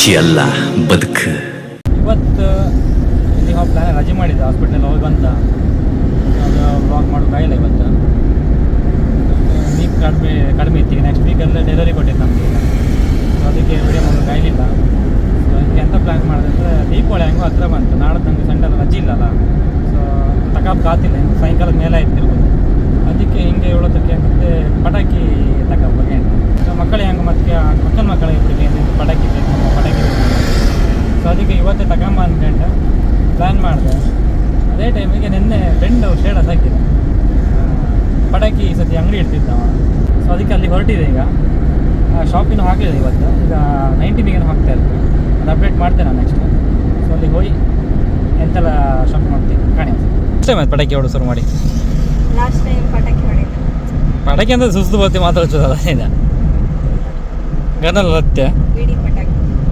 ಖುಷಿ ಅಲ್ಲ, ಬದುಕು. ಇವತ್ತು ಹೋಗಿ ಪ್ಲಾನ್ ರಜೆ ಮಾಡಿದ್ದೆ ಹಾಸ್ಪಿಟ್ಲಲ್ಲಿ ಹೋಗಿ ಬಂತ ಅದು ಬ್ಲಾಗ್ ಮಾಡೋದು ಆಗಿಲ್ಲ ಇವತ್ತು. ವೀಕ್ ಕಡಿಮೆ ಕಡಿಮೆ ಇತ್ತು ಈಗ ನೆಕ್ಸ್ಟ್ ವೀಕಲ್ಲೇ ಡೆಲಿವರಿ ಕೊಟ್ಟಿದ್ದು ನಮಗೆ. ಸೊ ಅದಕ್ಕೆ ವಿಡಿಯೋ ಕಾಯಿಲಿಲ್ಲ ಸೊ ಅದಕ್ಕೆ ಎಂತ ಪ್ಲ್ಯಾನ್ ಮಾಡಿದೆ ಅಂದರೆ ದೀಪಾವಳಿ ಹೆಂಗೋ ಹತ್ರ ಬಂತು. ನಾಳೆ ನನಗೆ ಸಂಡೆ ರಜೆ ಇಲ್ಲಲ್ಲ. ಸೊ ತಕಾಪ್ ಕಾತಿಲ್ಲ. ಸಾಯಂಕಾಲದ ಮೇಲೆ ಆಯ್ತಿರ್ಬೋದು ಅದಕ್ಕೆ ಹಿಂಗೆ ಹೇಳೋದಕ್ಕೆ ಮತ್ತೆ ಪಟಾಕಿ ತಗ ಬಗ್ಗೆ ಮಕ್ಕಳು ಹೆಂಗೆ ಮತ್ತೆ ಮಕ್ಕಳ ಮಕ್ಕಳ ಇಬ್ಬರಿಗೆ ಪಟಾಕಿ ಬೇಕು ಪಟಾಕಿ ಬೇಕು ಸೊ ಅದಕ್ಕೆ ಇವತ್ತೇ ತಗೊಂಬ ಅಂದ್ಕೊಂಡು ಪ್ಲ್ಯಾನ್ ಮಾಡಿದೆ. ಅದೇ ಟೈಮಿಗೆ ನಿನ್ನೆ ಫ್ರೆಂಡ್ ಶೇಡಸ್ ಹಾಕಿದ ಪಟಾಕಿ ಈ ಸತಿ ಅಂಗಡಿ ಇಡ್ತಿದ್ದ ಸೊ ಅದಕ್ಕೆ ಅಲ್ಲಿ ಹೊರಟಿದೆ ಈಗ. ಶಾಪಿನೂ ಹಾಕಲಿಲ್ಲ ಇವತ್ತು. ಈಗ ನೈನ್ಟೀನಿಗೆ ಹಾಕ್ತಾ ಇರ್ತೀವಿ ಅದು ಅಪ್ಡೇಟ್ ಮಾಡ್ತೇನೆ ನಾನು ನೆಕ್ಸ್ಟ್ ಸೊ ಅಲ್ಲಿಗೆ ಹೋಗಿ ಎಂತೆಲ್ಲ ಶಾಪ್ ಮಾಡ್ತೀನಿ. ಕಾಣಿ. ಅಷ್ಟೇ ಮತ್ತೆ ಪಟಾಕಿ ಶುರು ಮಾಡಿ. ಲಾಸ್ಟ್ ಟೈಮ್ ಪಟಾಕಿ ಹೊಡೆದ ಪಟಾಕಿ ಅಂದರೆ ಸುಸ್ತು ಬರ್ತಿ ಮಾತಾಡ್ಸೋದಲ್ಲ ಇದೆ ಗನಲ್ಲ ಹತ್ತೆ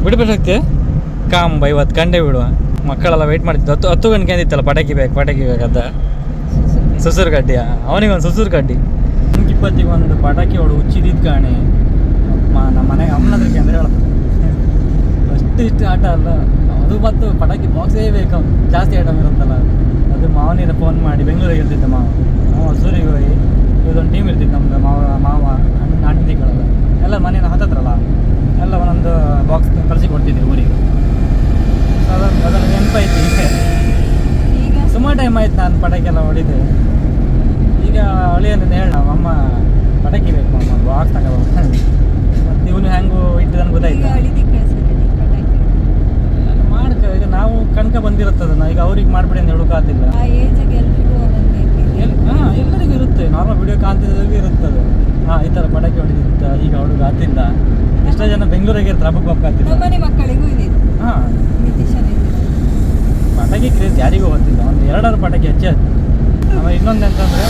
ಬಿಡಿ ಪಟಾಕಿ. ಕಾಮ್ ಕಾಂಬ ಇವತ್ತು ಕಂಡೆ ಬಿಡುವ. ಮಕ್ಕಳೆಲ್ಲ ವೆಯ್ಟ್ ಮಾಡ್ತಿದ್ದು. ಹತ್ತು ಹತ್ತು ಗಂಟೆ ಅಂದಿತ್ತಲ್ಲ ಪಟಾಕಿ ಬೇಕು ಪಟಾಕಿ ಬೇಕಂತ ಸುಸುರು ಕಡ್ಡಿಯ ಅವನಿಗೆ ಒಂದು ಸುಸೂರು ಕಡ್ಡಿ ಇಪ್ಪತ್ತಿಗೆ ಒಂದು ಪಟಾಕಿ ಅವಳು ಹುಚ್ಚಿದಿದ್ದು ಕಾಣಿ. ಮ- ನಮ್ಮ ಮನೆಗೆ ಅಮ್ಮನ ಅಂದರೆ ಹೇಳೋದು ಅಷ್ಟು ಇಷ್ಟು ಆಟ ಅಲ್ಲ. ಅದು ಮತ್ತು ಪಟಾಕಿ ಬಾಕ್ಸೇ ಬೇಕು. ಜಾಸ್ತಿ ಐಟಮ್ ಇರುತ್ತಲ್ಲ ಅದು ಮಾವನಿಂದ ಫೋನ್ ಮಾಡಿ ಬೆಂಗಳೂರಿಗೆ ಇರ್ತಿದ್ದ ಮಾವ. ನಾವು ಹೊಸೂರಿಗೆ ಹೋಗಿ ಇದೊಂದು ಟೀಮ್ ಇರ್ತಿತ್ತು ನಮ್ಮದು ಮಾವ ಮಾವ ಅಣ್ಣ ಅಣ್ಣದಿಗಳೆಲ್ಲ ಎಲ್ಲ ಮನೇನ ಹತ್ತತ್ರಲ್ಲ ಎಲ್ಲ ಒಂದೊಂದು ಬಾಕ್ಸ್ ಕಳಿಸಿ ಕೊಡ್ತಿದ್ವಿ ಊರಿಗೆ. ಸೊ ಅದೊಂದು ನೆನಪಾಯ್ತು ಈಗ. ಸುಮಾರು ಟೈಮ್ ಆಯ್ತು ನಾನು ಪಟಾಕಿ ಎಲ್ಲ ಹೊಡಿದೆ. ಈಗ ಅಳಿಯಂದ್ರೆ ಹೇಳ ಅಮ್ಮ ಪಟಾಕಿ ಬೇಕು ಅಮ್ಮ ಬಾಕ್ಸ್ ತಗೋ. ಮತ್ತು ಇವನು ಹೆಂಗೂ ಇಟ್ಟಿದ್ದಾನೆ ಗೊತ್ತಾಯ್ತಾ? ಮಾಡ್ಕ ಈಗ ನಾವು ಕಣ್ಕ ಬಂದಿರುತ್ತದನ್ನ ಈಗ ಅವ್ರಿಗೆ ಮಾಡ್ಬಿಡಿ ಅಂತ ಹೇಳೋಕ್ಕಾಗ್ತಿಲ್ಲ ಆ ಏಜಿಗೆ ಎಲ್ರಿಗೂ ಒಂದೊಂದು ಐತಿ ಎಲ್ ಹಾಂ ಎಲ್ಲರಿಗೂ ಇರುತ್ತೆ. ನಾರ್ಮಲ್ ವಿಡಿಯೋ ಕಾಣ್ತಿದ್ದವ್ರಿಗೂ ಇರುತ್ತದೆ. ಹಾಂ ಈ ಥರ ಪಟಾಕಿ ಹೊಡಿದಿತ್ತ ಈಗ ಹುಡುಗ ಆತಿಲ್ಲ ಎಷ್ಟೋ ಜನ ಬೆಂಗಳೂರಿಗೆ ಇರ್ತಾರೆ ಹಬ್ಬಕ್ಕೆ ಹಬ್ಬಕ್ಕಾಗ್ತಿಲ್ಲ ನಮ್ಮನೆ ಮಕ್ಕಳಿಗೂ ಇದೆ. ಹಾಂ. ಪಟಾಕಿ ಕ್ರೇಜ್ ಯಾರಿಗೂ ಗೊತ್ತಿಲ್ಲ. ಒಂದು ಎರಡಾರು ಪಟಾಕಿ ಹೆಚ್ಚೆ ಆಮೇಲೆ ಇನ್ನೊಂದು ಅಂತಂದರೆ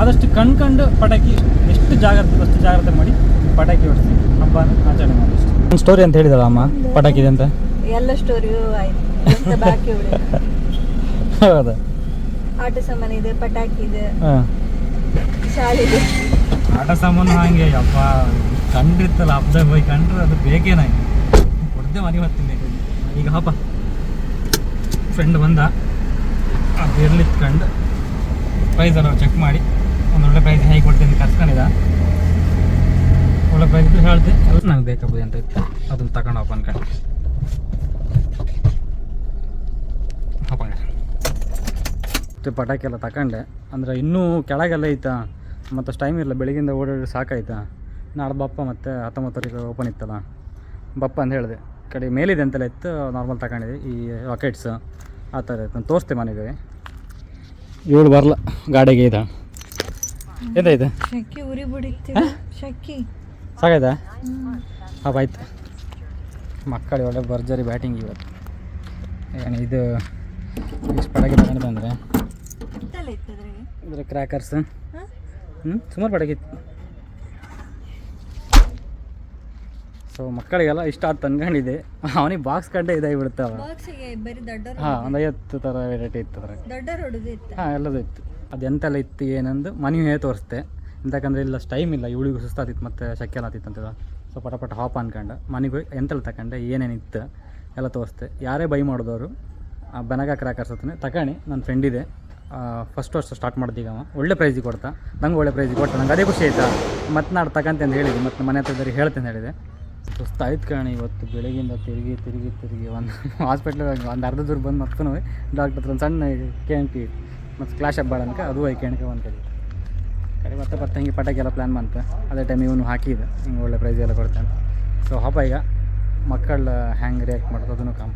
ಆದಷ್ಟು ಕಣ್ಕಂಡು ಪಟಾಕಿ ಎಷ್ಟು ಜಾಗ್ರತೆ ಅಷ್ಟು ಜಾಗ್ರತೆ ಮಾಡಿ ಪಟಾಕಿ ಹೊಡ್ತೀವಿ ಹಬ್ಬನ ಆಚರಣೆ ಮಾಡಿ ಒಂದು ಸ್ಟೋರಿ ಅಂತ ಹೇಳಿದಳ ಅಮ್ಮ ಪಟಾಕಿ ಇದೆ ಅಂತ? ಎಲ್ಲ ಸ್ಟೋರಿಯೂ ಆಯ್ತು. ಹೌದಾ. ಆಟ ಸಾಮಾನು ಇದೆ ಪಟಾಕಿ ಇದೆ ಶಾಲೆ ಇದೆ. ಆಟ ಸಾಮಾನು ಹಾಗೆ ಅಪ್ಪ ಕಂಡಿರ್ತಲ್ಲ ಹಬ್ಬದಾಗ ಹೋಗಿ ಕಂಡ್ರೆ ಅದು ಬೇಕೇ ನಂಗೆ. ಕೊಡ್ದೆ ಮನೆ ಬರ್ತೀನಿ. ಈಗ ಹಬ್ಬ ಫ್ರೆಂಡ್ ಬಂದ. ಅದು ಇರ್ಲಿತ್ಕಂಡು ಪ್ರೈಸ್ ಎಲ್ಲ ಚೆಕ್ ಮಾಡಿ. ಒಂದು ಒಳ್ಳೆ ಪ್ರೈಸ್ ಹೇಗೆ ಕೊಡ್ತೀನಿ ಕರ್ಸ್ಕೊಂಡಿದ್ದ. ಒಳ್ಳೆ ಪ್ರೈಸ್ ಹೇಳ್ತೀನಿ ಎಲ್ಲ ನಂಗೆ ಬೇಕಾಗ್ಬೋದು ಅಂತ ಇತ್ತು. ಅದನ್ನ ತಗೊಂಡು ಅನ್ಕೊಂಡು ಹಬ್ಬ ಮತ್ತು ಪಟಾಕಿ ಎಲ್ಲ ತಗೊಂಡೆ ಅಂದರೆ ಇನ್ನೂ ಕೆಳಗೆಲ್ಲ ಐತಾ? ಮತ್ತು ಟೈಮ್ ಇರಲ್ಲ ಬೆಳಗಿಂದ ಓಡಾಡಿ ಸಾಕಾಯ್ತಾ? ನಾಳೆ ಬಪ್ಪ ಮತ್ತು ಹತ್ತೊಂಬತ್ತರಿಗೆ ಓಪನ್ ಇತ್ತಲ್ಲ? ಬಪ್ಪ ಅಂತ ಹೇಳಿದೆ. ಕಡೆ ಮೇಲಿದೆ ಅಂತೆಲ್ಲ ಇತ್ತು ನಾರ್ಮಲ್ ತಗೊಂಡಿದ್ದೆ ಈ ರಾಕೆಟ್ಸ್ ಆ ಥರ ಇತ್ತು. ನಾನು ತೋರಿಸ್ತೆ ಮನೆಗೆ. ಇವಳು ಬರಲ್ಲ ಗಾಡಿಗೆ ಇದೆ. ಎಂತಾಯ್ತು ಶಕ್ಕಿ ಉರಿ ಬಿಡಿತ್ತು. ಶಕ್ಕಿ. ಸಾಕಾಯ್ತಾ? ಹಾಂ ಆಯ್ತು. ಮಕ್ಕಳು ಒಳ್ಳೆ ಭರ್ಜರಿ ಬ್ಯಾಟಿಂಗ್ ಇವತ್ತು. ಏನು ಇದು? ಇಷ್ಟು ಪಟಾಕಿ ಇತ್ತು ಇದ್ರ ಕ್ರ್ಯಾಕರ್ಸ್ ಹ್ಞೂ ಸುಮಾರು ಪಟಾಕಿ ಸೊ ಮಕ್ಕಳಿಗೆಲ್ಲ ಇಷ್ಟ ಅಂತ ಅನ್ಕೊಂಡಿದ್ದೆ ಅವನಿಗೆ ಬಾಕ್ಸ್ ಕಂಡೆ ಬರೀ ದೊಡ್ಡವರು ಹಾಂ ಒಂದು ಐವತ್ತು ಥರ ವೆರೈಟಿ ಇತ್ತು ಅದ್ರ ಹಾಂ ಎಲ್ಲದೂ ಇತ್ತು. ಅದು ಎಂತೆಲ್ಲ ಇತ್ತು ಏನಂದು? ಮನೆಯೇ ತೋರಿಸ್ದೆ. ಎಂತಕಂದ್ರೆ ಇಲ್ಲ ಟೈಮ್ ಇಲ್ಲ. ಇವಳಿಗೂ ಸುಸ್ತಾತಿತ್ತು ಮತ್ತು ಶಕ್ಯಲ್ಲ ಆತಿತ್ತು ಅಂತ ಸೊ ಪಟ ಪಟ ಹಾಪ್ ಅನ್ಕೊಂಡು. ಮನೆಗೆ ಹೋಗಿ ಎಂತೆಲ್ಲ ತಗೊಂಡೆ ಏನೇನಿತ್ತು ಎಲ್ಲ ತೋರಿಸ್ದೆ. ಯಾರೇ ಬೈ ಮಾಡಿದವರು ಬೆನಗ ಕ್ರ್ಯಾಕರ್ಸ್ ಹತ್ರನೇ ತಗೊಳ್ಳಿ ನನ್ನ ಫ್ರೆಂಡ್ ಇದೆ. ಫಸ್ಟ್ ವರ್ಷ ಸ್ಟಾರ್ಟ್ ಮಾಡ್ದೆ ಈಗ ಅವ. ಒಳ್ಳೆ ಪ್ರೈಸಿಗೆ ಕೊಡ್ತಾ. ನಂಗೆ ಒಳ್ಳೆ ಪ್ರೈಸಿಗೆ ಕೊಟ್ಟ ನಂಗೆ ಅದೇ ಖುಷಿ ಆಯ್ತಾ? ಮತ್ತೆ ನಾಡು ತಗಂತೆ ಅಂತ ಹೇಳಿದ್ದೆ. ಮತ್ತು ಮನೆ ಹತ್ರ ಬರೀ ಹೇಳ್ತೇನೆ ಹೇಳಿದೆ. ಸುಸ್ತಾಯ್ತು ಕಾಣಿ ಇವತ್ತು ಬೆಳಗಿಂದ ತಿರುಗಿ ತಿರುಗಿ ತಿರುಗಿ. ಒಂದು ಹಾಸ್ಪಿಟ್ಲಿಗೆ ಒಂದು ಅರ್ಧ ದೂರ ಬಂದು ಮತ್ತೆ ಡಾಕ್ಟರ್ ಹತ್ರ ಒಂದು ಸಣ್ಣ ಕೇಳ್ತಿ ಮತ್ತು ಕ್ಲಾಶ್ ಹಬ್ಬ ಅನ್ಕ ಅದು ಐ ಕೇಳ್ಕೆ ಒಂದು ಕಡೆ ಕಡೆ ಮತ್ತೆ ಮತ್ತೆ ಹಿಂಗೆ ಪಟಾಕಿ ಎಲ್ಲ ಪ್ಲ್ಯಾನ್ ಮಾಡ್ತೆ. ಅದೇ ಟೈಮ್ ಇವನು ಹಾಕಿದೆ ಹಿಂಗೆ ಒಳ್ಳೆ ಪ್ರೈಸ್ ಎಲ್ಲ ಕೊಡ್ತಾನೆ ಸೊ ಹಬ್ಬ ಈಗ. ಮಕ್ಕಳು ಹ್ಯಾಂಗ್ ರಿಯಾಕ್ಟ್ ಮಾಡೋದು ಅದನ್ನು ಕಾಮ್.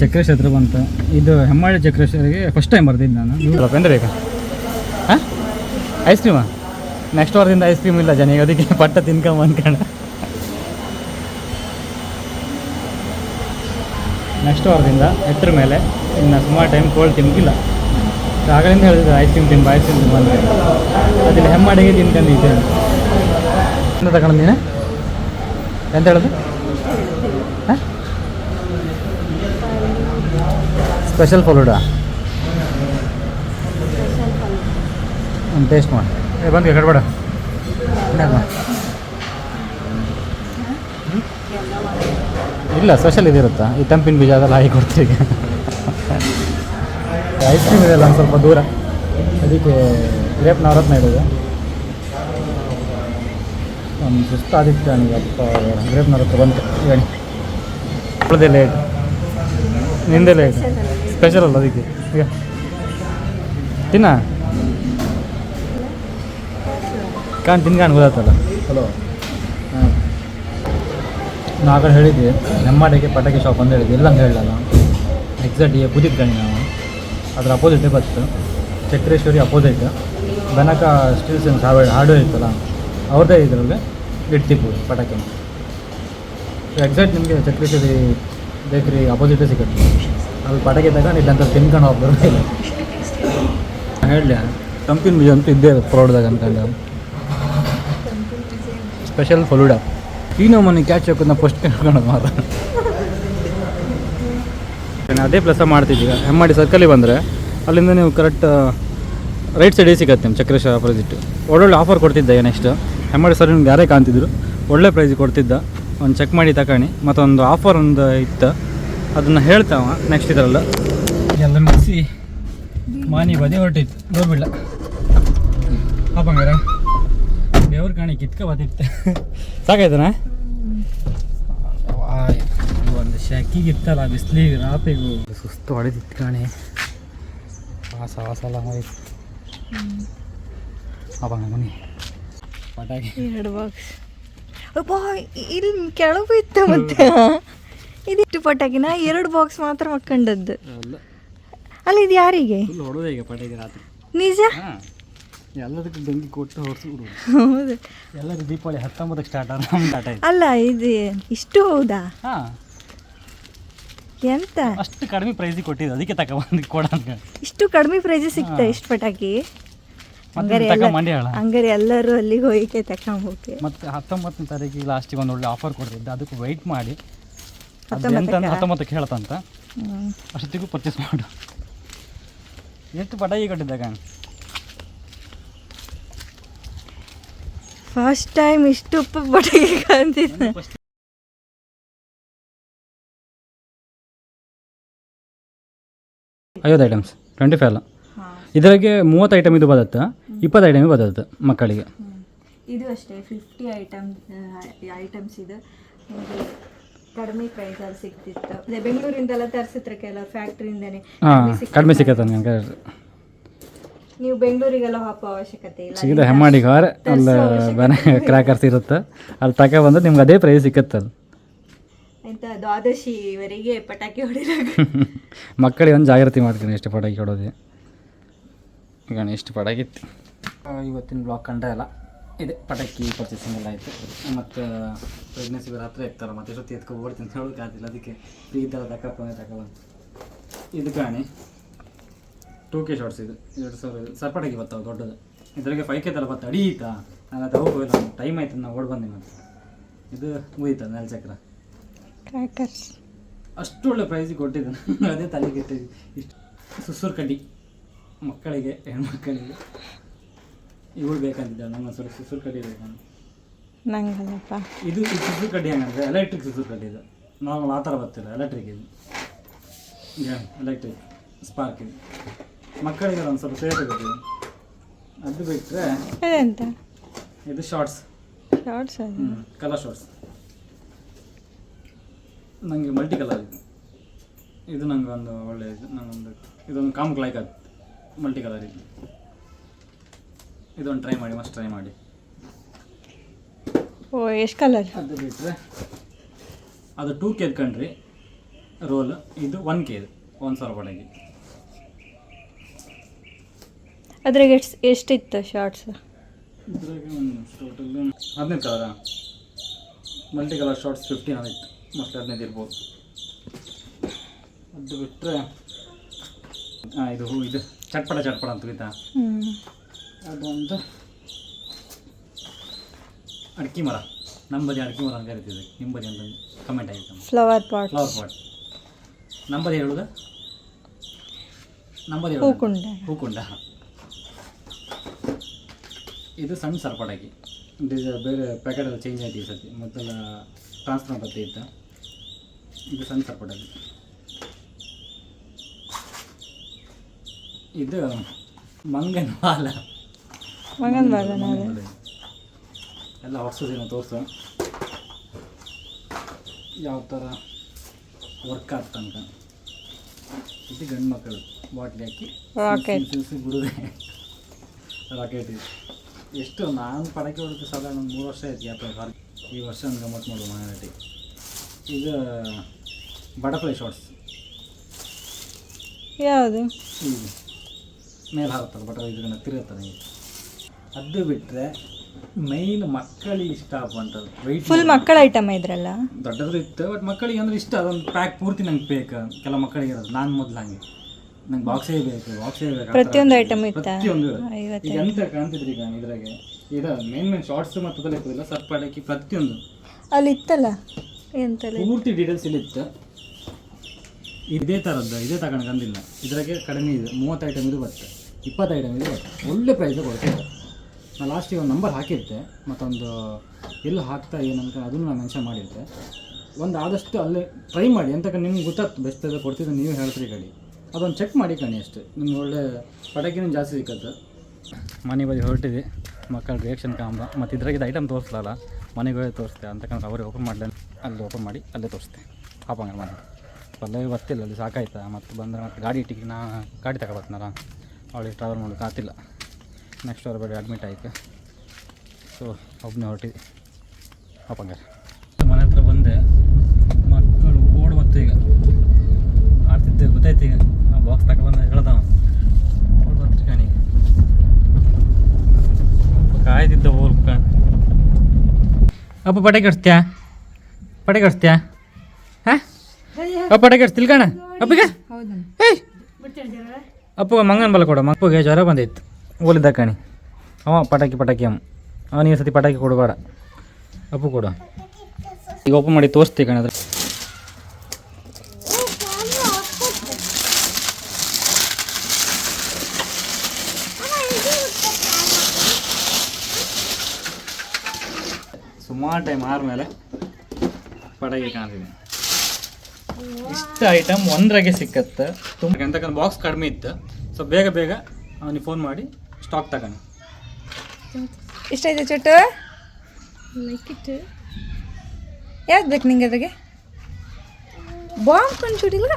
ಚಕ್ರೇಶ್ ಹತ್ರ ಬಂತು. ಇದು ಹೆಮ್ಮಾಳಿ ಚಕ್ರೇಶ್ವರಿಗೆ ಫಸ್ಟ್ ಟೈಮ್ ಬರ್ತಿದ್ದು ನಾನು. ಅಂದ್ರೆ ಈಗ. ಬೇಕಾ ಹಾಂ ಐಸ್ ಕ್ರೀಮಾ ನೆಕ್ಸ್ಟ್ ವಾರದಿಂದ ಐಸ್ ಕ್ರೀಮ್ ಇಲ್ಲ ಜನ ಅದಕ್ಕೆ ಪಟ್ಟ ತಿನ್ಕೊಂಬ ಅನ್ಕಂಡ ನೆಕ್ಸ್ಟ್ ವಾರದಿಂದ ಎತ್ತರ ಮೇಲೆ ಇನ್ನು ಸುಮಾರು ಟೈಮ್ ಕೋಲ್ಡ್ ತಿನ್ಕಿಲ್ಲ ಆಗಲಿಂದ ಹೇಳಿದ್ರು ಐಸ್ ಕ್ರೀಮ್ ತಿನ್ಬ ಐಸ್ ಕ್ರೀಮ್ ತಿನ್ಬ ಅಂದರೆ ಅದಿಲ್ಲ ಹೆಮ್ಮಾಡಿಗೆ ತಿನ್ಕೊಂಡಿದ್ದೆ ಎಂತ ತಗೊಂಡಿದ್ದೀನಿ ಎಂತ ಹೇಳೋದು? ಹಾಂ? ಸ್ಪೆಷಲ್ ಫಲೂಡಾ ಒಂದು ಟೇಸ್ಟ್ ಮಾಡಿ. ಏ ಬಂದು ಕಡ್ಬೇಡ ಮಾಡಿ ಇಲ್ಲ ಸ್ಪೆಷಲ್ ಇದಿರುತ್ತಾ? ಈ ತಂಪಿನ ಬೀಜ ಅದೆಲ್ಲ ಹಾಕಿ ಕೊಡ್ತೀವಿ ಐಸ್ ಕ್ರೀಮ್ ಇದೆಲ್ಲ ಒಂದು ಸ್ವಲ್ಪ ದೂರ. ಅದಕ್ಕೆ ಗ್ರೇಪ್ ನವರತ್ನ ಇರೋದು. ಒಂದು ಸುಸ್ತಾದಿತ್ತು ನನಗೆ ಅಪ್ಪ ಗ್ರೇಪ್ ನವರತ್ನ ಬಂತು. ಹೇಳಿ. ನಿಂದೆ ಲೇಟ್ ಸ್ಪೆಷಲ್ ಅಲ್ಲ ಅದಕ್ಕೆ. ಈಗ. ತಿನ್ನ. ಕಾಣ್ ತಿನ್ಕಾಣ್ ಗೊತ್ತಾತಲ್ಲ ಹಲೋ ಹಾಂ. ನಾ ಆಗ ಹೇಳಿದ್ದೆ ನೆಮ್ಮಾಡಿಗೆ ಪಟಾಕಿ ಶಾಪ್ ಅಂತ ಹೇಳಿದ್ದೆ. ಇಲ್ಲ ಅಂತ ಹೇಳಲ್ಲ ಎಕ್ಸಾಕ್ಟ್ ಬುದ್ಧಿತ್ ಕಣ್ಣಿ ನಾವು ಅದ್ರ ಅಪೋಸಿಟೇ ಬತ್ತು. Chakreshwari opposite Benaka steels hardware hardware ಇತ್ತಲ್ಲ? ಅವ್ರದ್ದೇ ಇದರಲ್ಲಿ ಇಡ್ತಿತ್ತು ಪಟಾಕಿ. ಎಕ್ಸಾಕ್ಟ್ ನಿಮಗೆ ಚಕ್ರೇಶ್ವರಿ ಬೇಕ್ರಿ ಅಪೋಸಿಟೇ ಸಿಗುತ್ತೆ. ಅಲ್ಲಿ ಪಟಾಕಿ ತಗೊಂಡು ಇಲ್ಲಂತ ತಿನ್ಕೊಂಡು ಹೋಗಿ ಇಲ್ಲ ಹೇಳಲಿ, ತಂಪಿನ ಬೀಜ ಅಂತೂ ಇದ್ದೇ ಇರುತ್ತೆ ಅನ್ಕೊಂಡು. ಸ್ಪೆಷಲ್ ಫಲೂಡ ಈ ಮನೆ ಕ್ಯಾಚ್ ಹಾಕೋದು ನಾವು ಫಸ್ಟ್ ಕೇಳ್ಕೊಂಡು ಮಾತ್ರ. ಅದೇ ಪ್ಲಸ ಮಾಡ್ತಿದ್ದೀವಿ ಎಂ ಮಾಡಿ ಸರ್ಕಲಿಗೆ ಬಂದರೆ, ಅಲ್ಲಿಂದ ನೀವು ಕರೆಕ್ಟ್ ರೈಟ್ ಸೈಡಿಗೆ ಸಿಗತ್ತೆ ನಿಮ್ಮ ಚಕ್ರೇಶ್ವರ ಅಪೋಸಿಟ್ ಒಳ್ಳೊಳ್ಳೆ ಆಫರ್ ಕೊಡ್ತಿದ್ದ ನೆಕ್ಸ್ಟ್ ಎಂ ಮಾಡಿ ಸರ್ ನಿಮ್ಗೆ ಯಾರೇ ಕಾಣ್ತಿದ್ರು, ಒಳ್ಳೆ ಪ್ರೈಸ್ ಕೊಡ್ತಿದ್ದ. ಒಂದು ಚೆಕ್ ಮಾಡಿ ತಗೊಳ್ಳಿ ಮತ್ತೊಂದು ಆಫರ್ ಒಂದು ಇತ್ತು. ಅದನ್ನು ಹೇಳ್ತಾವ ನೆಕ್ಸ್ಟ್ ಇದರಲ್ಲ. ಎಲ್ಲ ಮುಗಿಸಿ ಮಾನಿ ಬದಿ ಹೊರಟಿತ್ತು, ನೋಡ್ಬಿಡ್ಲ. ಪಾಪಂಗಾರ ದೇವ್ರ ಕಾಣಿ ಕಿತ್ಕ ಬತ್ತಿತ್ತು ಸಾಕಾಯ್ತನಾ? ಒಂದು ಶೆಕಿಗಿತ್ತಲ್ಲ ಬಿಸಿಲಿಗೆ, ರಾಪಿಗೂ. ಸುಸ್ತು ಹೊಡೆದಿತ್ತು ಕಾಣಿ. ಆ ಎಲ್ಲ ಹೋಯ್ತು. ಪಾಪಂಗ ಮನಿ. ಪಟಾಕಿ. ಎರಡು ಬಾಕ್ಸ್ ಇಲ್ಲಿ ಕೆಳಗೂ ಇತ್ತು ಮತ್ತೆ. ಇದಿಷ್ಟು ಪಟಾಕಿನ ಎರಡು ಬಾಕ್ಸ್ ಮಾತ್ರ ಮಕ್ಕಂಡದ್ದು ಅಲ್ಲ. ಇದು ಯಾರಿಗೆ? ನಿಜ? ಎಲ್ಲದಕ್ಕೂ ಬೆಂಕಿ ಕೊಟ್ಟು ಹೊಡ್ಸ್ಬಿಡು ಹೌದು. ಎಲ್ಲರೂ ದೀಪಾವಳಿ ಹತ್ತೊಂಬತ್ತಕ್ಕೆ ಸ್ಟಾರ್ಟ್ ಸ್ಟಾರ್ಟ್ ಆಯ್ತು. ಅಲ್ಲ ಇದು ಇಷ್ಟು ಹೌದಾ? ಎಂತ? ಅಷ್ಟು ಕಡಿಮೆ ಪ್ರೈಸ್ ಕೊಟ್ಟಿದ್ದು ಅದಕ್ಕೆ ತಗೊಬಂದು ಕೊಡ ಅಂತ ಇಷ್ಟು ಕಡಿಮೆ ಪ್ರೈಸ್ ಸಿಗ್ತಾ. ಇಷ್ಟು ಪಟಾಕಿ? ಹಂಗಾರೆ ಎಲ್ಲರೂ ಅಲ್ಲಿಗೆ ಹೋಗಿಕೆ ಹೋಗಿ ಮತ್ತೆ ಹತ್ತೊಂಬತ್ತನೇ ತಾರೀಕಿಗೆ ಲಾಸ್ಟಿಗೆ ಒಂದು ಒಳ್ಳೆ ಆಫರ್ ಕೊಡ್ತಿದ್ದೆ ಅದಕ್ಕೆ ವೆಯ್ಟ್ ಮಾಡಿ. ಹತ್ತೊಂಬತ್ತಕ್ಕೆ? ಹತ್ತೊಂಬತ್ತಕ್ಕೆ ಹೇಳ್ತಂತ ಅಷ್ಟೊತ್ತಿಗೂ ಪರ್ಚೇಸ್ ಮಾಡು. ಎಷ್ಟು ಪಟಾಯಿ ಕಟ್ಟಿದ್ದಾಗ? ಫಸ್ಟ್ ಟೈಮ್ ಇಷ್ಟು ಉಪ್ಪು ಪಟಾಕಿ ಕಾಣ್ತಿದ್ದೆ ಐವತ್ತು ಐಟಮ್ಸ್ ಟ್ವೆಂಟಿ ಫೈವ್ ಅಲ್ಲ ಇದರಾಗೆ ಮೂವತ್ತು ಐಟಮ್ ಇದು ಬದತ್ತ ಇಪ್ಪತ್ತು ಐಟಮ್ ಬದತ್ತ ಮಕ್ಕಳಿಗೆ. ಇದು ಅಷ್ಟೇ ಫಿಫ್ಟಿ ಐಟಮ್ ಐಟಮ್ಸ್ ಇದು. ಕಡಿಮೆ ಪ್ರೈಸಲ್ಲಿ ಸಿಗ್ತಿತ್ತು. ಅದೇ ಬೆಂಗಳೂರಿಂದೆಲ್ಲ ತರಿಸಿದ್ರೆ ಕೆಲವು ಫ್ಯಾಕ್ಟ್ರಿಯಿಂದನೇ ಹಾಂ ಕಡಿಮೆ ಸಿಕ್ಕತ್ತೆ ನನಗೆ ನೀವು ಬೆಂಗಳೂರಿಗೆಲ್ಲ ಹಾಕೋ ಅವಶ್ಯಕತೆ ಇಲ್ಲ. ಸಿಗದ ಹೆಮ್ಮಾಡಿಗೆ ಹೊರ ಅಲ್ಲಿ ಬನೆ ಕ್ರ್ಯಾಕರ್ಸ್ ಇರುತ್ತೆ. ಅಲ್ಲಿ ತಗೊಬಂದ್ರೆ ನಿಮ್ಗೆ ಅದೇ ಪ್ರೈಸ್ ಸಿಕ್ಕತ್ತೆ ಅದು ದ್ವಾದಶಿ ದ್ವಾದಶಿವರೆಗೆ ಪಟಾಕಿ ಹೊಡಿಲಾಗ ಮಕ್ಕಳಿಗೆ ಒಂದು ಜಾಗೃತಿ ಮಾಡ್ತೀನಿ ಎಷ್ಟು ಪಟಾಕಿ ಹೊಡೋದು ಈಗ ಎಷ್ಟು ಪಟಾಕಿ ಇತ್ತು ಇವತ್ತಿನ ಬ್ಲಾಗ್ ಕಂಡ್ರೆ ಅಲ್ಲ. ಇದೆ ಪಟಾಕಿ ಪರ್ಚೇಸಿಂಗ್ ಎಲ್ಲ ಆಯಿತು. ಮತ್ತು ಪ್ರೆಗ್ನೆನ್ಸಿ ಬೇರೆ ಹತ್ರ ಇರ್ತಾರೆ ಮತ್ತೆ ಎತ್ಕೊಂಡು ಎತ್ಕೊಬಿಡ್ತೀನಿ ಹೇಳೋಕೆ ಆಗ್ತಿಲ್ಲ ಅದಕ್ಕೆ ಫ್ರೀ ಥರ ತಗೊಬ್ಬ ತಗೊಬಂದು ಇದು ಕಾಣಿ. ಟೂ ಕೆ ಶಾರ್ಟ್ಸ್ ಇದು. ಎರಡು ಸಾವಿರ ಇದು. ಸರ್ಪಟಾಕಿ ಬರ್ತಾವೆ ದೊಡ್ಡದು. ಇದ್ರಾಗೆ ಫೈವ್ ಕೆ ಥರ ಬರ್ತಾ ಅಡೀತಾ ನಾನು ಅದು ಹೋಗೋಲ್ಲ ಟೈಮ್ ಆಯ್ತು ನಾನು ಓಡ್ ಬಂದೆ ಮತ್ತೆ. ಇದು ಮುಗಿತ ನೆಲಚಕ್ರ ಕ್ರ್ಯಾಕರ್ಸ್ ಅಷ್ಟು ಒಳ್ಳೆ ಪ್ರೈಸಿಗೆ ಕೊಟ್ಟಿದ್ದೆ. ಅದೇ ತಲೆಗೆ ಇಷ್ಟು. ಸುಸುರು ಕಡ್ಡಿ. ಮಕ್ಕಳಿಗೆ ಹೆಣ್ಮಕ್ಕಳಿಗೆ ಇವಳು ಬೇಕಾಗಿದ್ದ ನಮ್ಮ ಸ್ವಲ್ಪ ಸುಸುರು ಕಡ್ಡಿ ಬೇಕಂತ ನಂಗಲ್ಲಪ್ಪ. ಇದು ಈ ಸುಸುರು ಕಡ್ಡಿ ಹೆಂಗಂದ್ರೆ ಎಲೆಕ್ಟ್ರಿಕ್ ಸುಸುರು ಕಡ್ಡಿ ಇದು. ನಾರ್ಮಲ್ ಆ ಥರ ಬರ್ತಿಲ್ಲ ಎಲೆಕ್ಟ್ರಿಕ್ ಇದು. ಎಲೆಕ್ಟ್ರಿಕ್ ಸ್ಪಾರ್ಕ್ ಇದು. ಮಕ್ಕಳಿಗೆ ಒಂದು ಸ್ವಲ್ಪ ಸೇಫ್ ಇರುತ್ತೆ ಅದು ಬಿಟ್ಟರೆ ಇದು ಶಾರ್ಟ್ಸ್ ಶಾರ್ಟ್ಸ್ ಕಲರ್ ಶಾರ್ಟ್ಸ್ ನನಗೆ ಮಲ್ಟಿ ಕಲರ್ ಇದು. ಇದು ನನಗೆ ಒಂದು ಒಳ್ಳೆ ಇದು ನಂಗೊಂದು ಇದೊಂದು ಕಾಮ್ ಲೈಕ್ ಆಗ್ತದೆ ಮಲ್ಟಿ ಕಲರ್ ಇದು. ಇದೊಂದು ಟ್ರೈ ಮಾಡಿ ಮಸ್ಟ್ ಟ್ರೈ ಮಾಡಿ. ಓ ಎಷ್ಟು ಕಲರ್ ಅದು ಬಿಟ್ಟರೆ ಅದು ಟೂ ಕೆ ಕಣ್ರಿ. ರೋಲ್ ಇದು ಒನ್ ಕೆ ಇದು ಒಂದು ಸಾವಿರ ಒಳಗೆ. ಅದ್ರಾಗ ಎಷ್ಟು ಎಷ್ಟಿತ್ತು ಶಾರ್ಟ್ಸ್ ಇದ್ರಾಗೆ ಒಂದು ಟೋಟಲ್ ಹದಿನೈದು ಕಲರ ಮಲ್ಟಿ ಕಲರ್ ಶಾರ್ಟ್ಸ್ ಫಿಫ್ಟೀನ್ ಆಗಿತ್ತು ಮೋಸ್ಟ್ಲಿ ಹದಿನೈದು ಇರ್ಬೋದು. ಅದು ಬಿಟ್ಟರೆ ಇದು ಹೂ ಇದು ಚಟ್ಪಟ ಚಟ್ಪಟ ಅಂತ ಗೊತ್ತಾ? ಅದೊಂದು ಅಡಿಕೆ ಮರ. ನಮ್ಮ ಬದಿ ಅಡಿಕೆ ಮರ ಅಂತ ಕರಿತಿದ್ದೆ ನಿಮ್ಮ ಬದಿ ಅಂತ ಕಮೆಂಟ್ ಆಗಿತ್ತು ಫ್ಲವರ್ ಪಾಟ್ ಫ್ಲವರ್ ಪಾಟ್ ನಮ್ಮ ಬದಿ ಹೇಳೋದು? ನಮ್ಮ ಬದಿ ಹೂಕುಂಡ. ಹೂಕುಂಡ. ಇದು ಸಣ್ಣ ಸರ್ಪಟಾಕಿ ಡಿಸ ಬೇರೆ ಪ್ಯಾಕೆಟೆಲ್ಲ ಚೇಂಜ್ ಆಯ್ತು ಈ ಸರ್ತಿ. ಮೊದಲ ಟ್ರಾನ್ಸ್ಫರ್ ಬರ್ತಿ ಇತ್ತು. ಇದು ಸಣ್ಣ ಪಟಾಕಿ ಇದು ಮಂಗನ ಬಾಲ ಮಗನ್ ಬಾಲ. ಎಲ್ಲ ಹೊಸದಿನ ತೋರಿಸು ಯಾವ ಥರ ವರ್ಕ್ ಆಗ್ತಂತ ಇದು ಗಂಡು ಮಕ್ಕಳು ಬಾಟ್ಲಿ ಹಾಕಿ ರಾಕೆಟ್ ಬಿಡುದೆ. ರಾಕೆಟ್ ಎಷ್ಟು ನಾನು ಪಟಾಕಿ ಹೊಡೆದು ಸಾಧಾರಣ ಒಂದು ಮೂರು ವರ್ಷ ಆಯ್ತು ಯಾಕೆ ಈ ವರ್ಷ ಒಂದು ಗಮ್ಮತ್ತು ಮಾಡು ಮನೆಯಲ್ಲಿ ಈಗ ಬಟರ್ಫ್ಲೈ ಶಾರ್ಟ್ಸ್ ಯಾವುದು? ಮೇಲೆ ಹಾರುತ್ತಲ್ಲ ಬಟರ್ ಇದನ್ನ ತಿರುಗುತ್ತಾರೆ ಅದು ಬಿಟ್ಟರೆ ಮೈನ್ ಮಕ್ಕಳಿಗೆ ಇಷ್ಟ ಆಗುವಂಥದ್ದು ವೈಟ್ ಫುಲ್ ಮಕ್ಕಳ ಐಟಮ್ ಇದ್ರಲ್ಲ? ದೊಡ್ಡದು ಇತ್ತು ಬಟ್ ಮಕ್ಕಳಿಗೆ ಅಂದ್ರೆ ಇಷ್ಟ. ಅದೊಂದು ಪ್ಯಾಕ್ ಪೂರ್ತಿ ನಂಗೆ ಬೇಕು. ಕೆಲವು ಮಕ್ಕಳಿಗೆ ಇರೋದು. ನಾನು ಮೊದಲು ಹಂಗೆ. ನಂಗೆ ಬಾಕ್ಸೇ ಬೇಕು ಬಾಕ್ಸೇ ಬೇಕು ಪ್ರತಿಯೊಂದು ಐಟಮ್ ಇತ್ತಾ? ಪ್ರತಿಯೊಂದು ಈಗ ಎಂತ ಕಾಣ್ತಿದ್ರಿ ಈಗ ಇದ್ರಾಗೆ? ಇದು ಮೇನ್ ಮೇನ್ ಶಾರ್ಟ್ಸ್ ಮತ್ತು ಅದೆಲ್ಲ ಇರ್ತದಿಲ್ಲ ಸರ್ಪಾಡಕ್ಕೆ ಪ್ರತಿಯೊಂದು. ಅಲ್ಲಿ ಇತ್ತಲ್ಲ? ಎಂತಲ್ಲ? ಪೂರ್ತಿ ಡೀಟೇಲ್ಸ್ ಇಲ್ಲಿತ್ತು ಇದೇ ಥರದ್ದು ಇದೇ ತಗೊಂಡು ಬಂದಿಲ್ಲ. ಇದ್ರಾಗೆ ಕಡಿಮೆ ಇದೆ. ಮೂವತ್ತು ಐಟಮ್ ಇದು ಬರುತ್ತೆ. ಇಪ್ಪತ್ತು ಐಟಮ್ ಇದು ಬರುತ್ತೆ. ಒಳ್ಳೆ ಪ್ರೈಸ್ ಕೊಡ್ತಿದ್ದೆ ನಾನು ಲಾಸ್ಟಿಗೆ ಒಂದು ನಂಬರ್ ಹಾಕಿರ್ತೆ ಮತ್ತೊಂದು ಎಲ್ಲಿ ಹಾಕ್ತಾ ಏನಂತ ಅದನ್ನು ನಾನು ಮೆನ್ಷನ್ ಮಾಡಿರ್ತೆ ಒಂದು ಆದಷ್ಟು ಅಲ್ಲೇ ಟ್ರೈ ಮಾಡಿ ಎಂತಕ ನಿಮ್ಗೆ ಗೊತ್ತಾಗ್ತು ಬೆಸ್ಟ್ ಅದು ಕೊಡ್ತಿದ್ದು ನೀವು ಹೇಳ್ತೀರಿ ಗಾಡಿ ಅದೊಂದು ಚೆಕ್ ಮಾಡಿ ಕಣಿ ಅಷ್ಟೇ, ನಿಮ್ಗೆ ಒಳ್ಳೆ ಪಟಾಕಿನೂ ಜಾಸ್ತಿ ಸಿಕ್ಕತ್ತೆ. ಮನೆ ಬದಿ ಹೊರಟಿದೆ, ಮಕ್ಕಳ ರಿಯಾಕ್ಷನ್ ಕಾಂಬ ಮತ್ತು ಇದ್ರಾಗಿದ್ದು ಐಟಮ್ ತೋರಿಸ್ಲಲ್ಲ, ಮನೆಗೆ ಹೋಗಿ ತೋರಿಸ್ತೆ ಅಂತಕಂತ ಅವರೇ ಓಪನ್ ಮಾಡಲಿ, ಅಲ್ಲಿ ಓಪನ್ ಮಾಡಿ, ಅಲ್ಲೇ ತೋರಿಸ್ತೆ. ಪಾಪಂಗ ಮನೆ. ಅಲ್ಲೇ ಬರ್ತಿಲ್ಲ, ಅಲ್ಲಿ ಸಾಕಾಯ್ತಾ, ಮತ್ತು ಬಂದ್ರೆ ಮತ್ತು ಗಾಡಿ ಇಟ್ಟಿಗೆ ನಾ ಗಾಡಿ ತಗೊಬರ್ತೀನಲ್ಲ, ಅವಳಿಗೆ ಟ್ರಾವೆಲ್ ಮಾಡೋಕ್ಕೆ ಆಗ್ತಿಲ್ಲ. ನೆಕ್ಸ್ಟ್ ಅವ್ರ ಬೇಡ ಅಡ್ಮಿಟ್ ಆಯಿತು. ಸೊ ಒಬ್ಬನೇ ಹೊರಟಿ. ಪಾಪಂಗ ಮನೆ ಹತ್ರ ಬಂದೆ. ಮಕ್ಕಳು ಓಡ್ ಬತ್ತು ಈಗ. ಆಡ್ತಿದ್ದೆ ಗೊತ್ತಾಯ್ತು ಈಗ. ಬಾಕ್ಸ್ ತಗೊಬಂದ ಹೇಳ್ದ ಓಡ್ ಬತ್ತು ಕಣಿ ಕಾಯ್ತಿದ್ದೆ ಹೋಗ್ಕ ಅಪ್ಪ ಪಟೆ ಹಚ್ತ್ಯಾ ಪಟೆ ಹಚ್ತ್ಯಾ ಹಾಂ? ಅಪ್ಪ ಪಟಾಕಿ ಹಚ್ತಿಲ್ ಕಣ? ಅಪ್ಪಿಗೆ? ಏಯ್! ಅಪ್ಪ ಮಂಗನ ಬಲ ಕೊಡ. ಮಪ್ಪಗೆ ಜ್ವರ ಬಂದಿತ್ತು ಓಲಿದ್ದ ಕಾಣಿ. ಅವ ಪಟಾಕಿ ಪಟಾಕಿ ಅಮ್ಮ ಅವನಿಗೆ ಸತಿ ಪಟಾಕಿ ಕೊಡಬೇಡ. ಅಪ್ಪು ಕೊಡು. ಈಗ ಓಪನ್ ಮಾಡಿ ತೋರಿಸ್ತೀವಿ ಕಣ ಅದ್ರ ಸುಮಾರು ಟೈಮ್ ಆದ್ಮೇಲೆ ಪಟಾಕಿ ಕಾಣ್ತಿದೆ. ಇಷ್ಟು ಐಟಮ್ ಒಂದ್ರಾಗೆ ಸಿಕ್ಕತ್ತೆ. ತುಂಬ ಎಂತಕ್ಕಂಥ ಬಾಕ್ಸ್ ಕಡಿಮೆ ಇತ್ತು. ಸೊ ಬೇಗ ಬೇಗ ಅವನಿಗೆ ಫೋನ್ ಮಾಡಿ ಸ್ಟಾಕ್ ತಗೊಂಡು ಇಷ್ಟೈತೆ ಚೊಟ್ಟು ಯಾವ್ದು ಬೇಕು ನಿಂಗೆ ಅದ್ರಾಗೆ ಬಾಂಬ್ ಕೊಂಡು ಚೂಡಿಲ್ಲ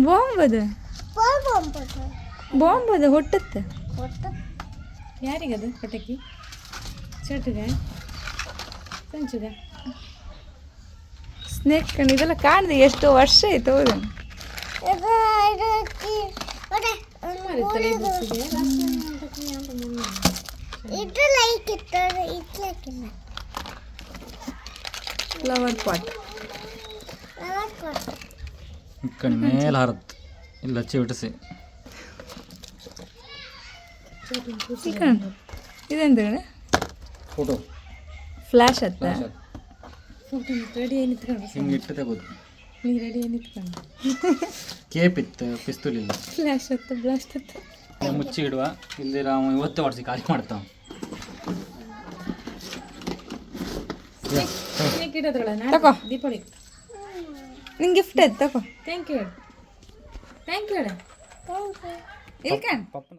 ಬಾಂಬ್ ಅದು ಬಾಂಬ್ ಅದು ಹೊಟ್ಟತ್ತೆ ಯಾರಿಗದು ಪಟಾಕಿ ಚಟುಗ ಸಂಚುಗ ಸ್ನೇಕ್ ಕಣ್ಣು ಇದೆಲ್ಲ ಕಾಣದೆ ಎಷ್ಟು ವರ್ಷ ಆಯ್ತು ಹೌದು ಫ್ಲವರ್ ಪಾಟ್ ಕಣ್ ಮೇಲೆ ಹಾರತ್ತೆ ಇಲ್ಲ ಹಚ್ಚಿ ಬಿಟ್ಟಿಸಿ ಇದೆಂತ ಫೋಟೋ ಫ್ಲಾಶ್ ಅತ್ತ? ಹಿಂಗೆ ಇಟ್ಟು ತೆಗೋದು ನೀ ರೆಡಿ ನಿಂತ್ಕೊಂಡು. ಕೇಪ್ ಇತ್ತು ಪಿಸ್ತೂಲ್ ಇಲ್ಲ. ಫ್ಲ್ಯಾಶ್ ಅತ್ತ ಬ್ಲಾಸ್ಟ್ ಅತ್ತ ಈಗ ಮುಚ್ಚಿ ಇಡುವ. ಇಲ್ಲಿ ಅವ ಇವತ್ತೇ ಹೊಡ್ಸಿ ಖಾಲಿ ಮಾಡ್ತಾವ ತಗೋ ನಿಂಗೆ ಗಿಫ್ಟ್ ಆಯ್ತು ತಗೋ ಥ್ಯಾಂಕ್ ಯು ಥ್ಯಾಂಕ್ ಯು ಪಪ್ಪನ